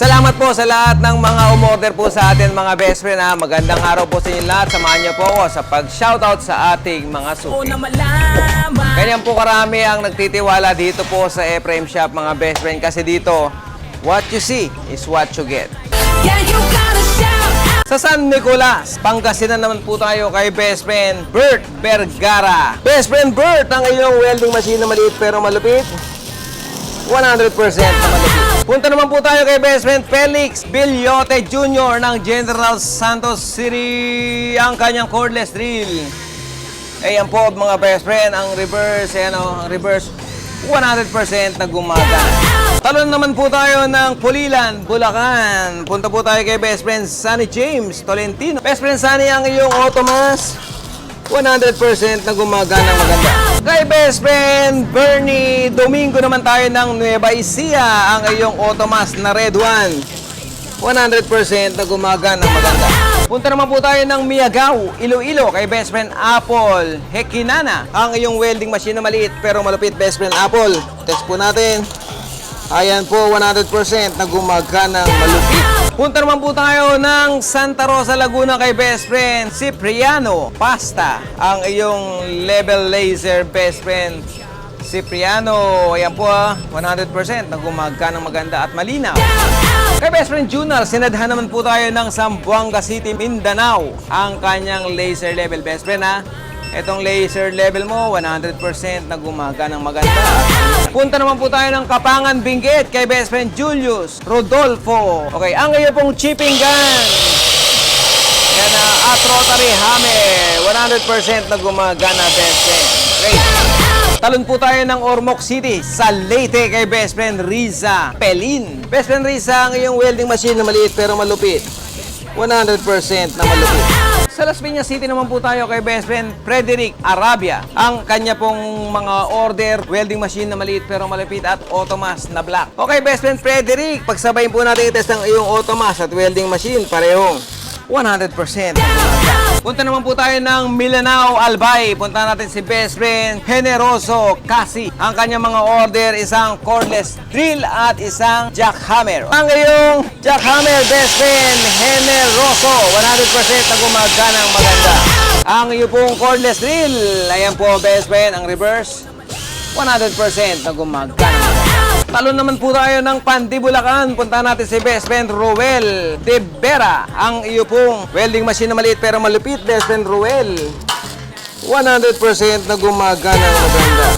Salamat po sa lahat ng mga umorder po sa atin mga best friend ha. Magandang araw po sa inyo lahat. Samahan niyo po ako sa pag-shoutout sa ating mga suki. Ganyan po karami ang nagtitiwala dito po sa Ephraim Shop mga best friend kasi dito, what you see is what you get. Yeah, you gotta shout out Sa San Nicolas, Pangasinan naman po tayo kay best friend Bert Vergara. Best friend Bert, ang iyong welding machine na maliit pero malupit. 100% na malupit. Punta naman po tayo kay best friend Felix Bilyote Jr. ng General Santos City ang kanyang cordless drill. Ayan po mga best friend, ang reverse, ayan o, ang reverse 100% na gumagana. Talon naman po tayo ng Pulilan, Bulacan. Punta po tayo kay best friend Sunny James Tolentino. Best friend Sunny, ang iyong Automas 100% na gumagana maganda. Kay best friend Bernie Domingo naman tayo ng Nueva Ecija, ang iyong Automas na Red One. 100% na gumagana maganda. Punta naman po tayo ng Miagao, Iloilo kay best friend Apple Hekinana. Ang iyong welding machine na maliit pero malupit best friend Apple. Text po natin. Ayan po, 100% na gumagana malupit. Punta naman po tayo ng Santa Rosa, Laguna kay best friend Cipriano Pasta. Ang iyong level laser best friend Cipriano. Ayan po ah, 100% na gumagana maganda at malinaw. Kay best friend Junal, sinadhan naman po tayo ng Zamboanga City, Mindanao. Ang kanyang laser level best friend ha. Itong laser level mo, 100% na gumagana ng maganda. Punta naman po tayo ng Kapangan Benguet kay best friend Julius Rodolfo. Okay, ang iyo pong chipping gun. Yan na, at rotary hammer. 100% na gumagana best friend. Great. Talon po tayo ng Ormoc City sa Leyte kay best friend Riza Pelin. Best friend Riza, ang iyong welding machine na maliit pero malupit. 100% na malupit. Sa Las Piñas City naman po tayo kay best friend Frederick Arabia. Ang kanya pong mga order, welding machine na maliit pero malupit at automas na black. Okay, best friend Frederick, pagsabayin po natin i-test ang iyong automas at welding machine parehong 100%. Punta naman po tayo ng Milanao, Albay. Punta natin si best friend Generoso Kasi. Ang kanyang mga order, isang cordless drill at isang jackhammer. Ang iyong jackhammer, best friend Generoso. 100% na gumagana ng maganda. Ang iyo pong cordless drill, ayan po best friend, ang reverse. 100% na gumagana. Talon naman po tayo ng Pandibulacan. Punta natin si best friend Ruel De Vera. Ang iyo pong welding machine na maliit pero malupit, best friend Ruel. 100% na gumagana ng maganda.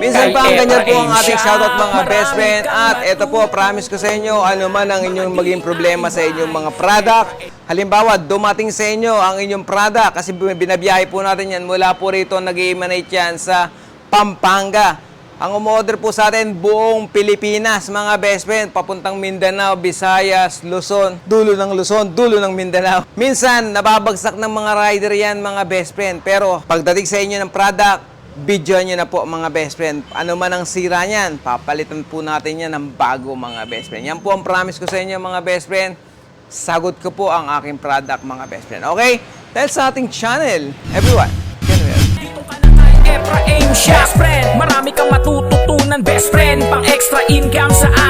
Minsan pa ang ganyan po ang ating shoutout mga best friend at ito po promise ko sa inyo ano man ang inyong maging problema sa inyong mga product halimbawa dumating sa inyo ang inyong product kasi binabiyahe po natin yan mula po rito nag emanate yan sa Pampanga ang umorder po sa atin buong Pilipinas mga best friend papuntang Mindanao, Visayas, Luzon dulo ng Luzon, dulo ng Mindanao minsan nababagsak ng mga rider yan mga best friend pero pagdating sa inyo ng product video nyo na po mga best friend. Ano man ang sira niyan, papalitan po natin yan ng bago mga best friend. Yan po ang promise ko sa inyo mga best friend. Sagot ko po ang aking product mga best friend. Okay? Dahil sa ating channel, everyone, can well. Efraim Shop Friend. Marami kang matututunan best friend. Pang extra income sa araw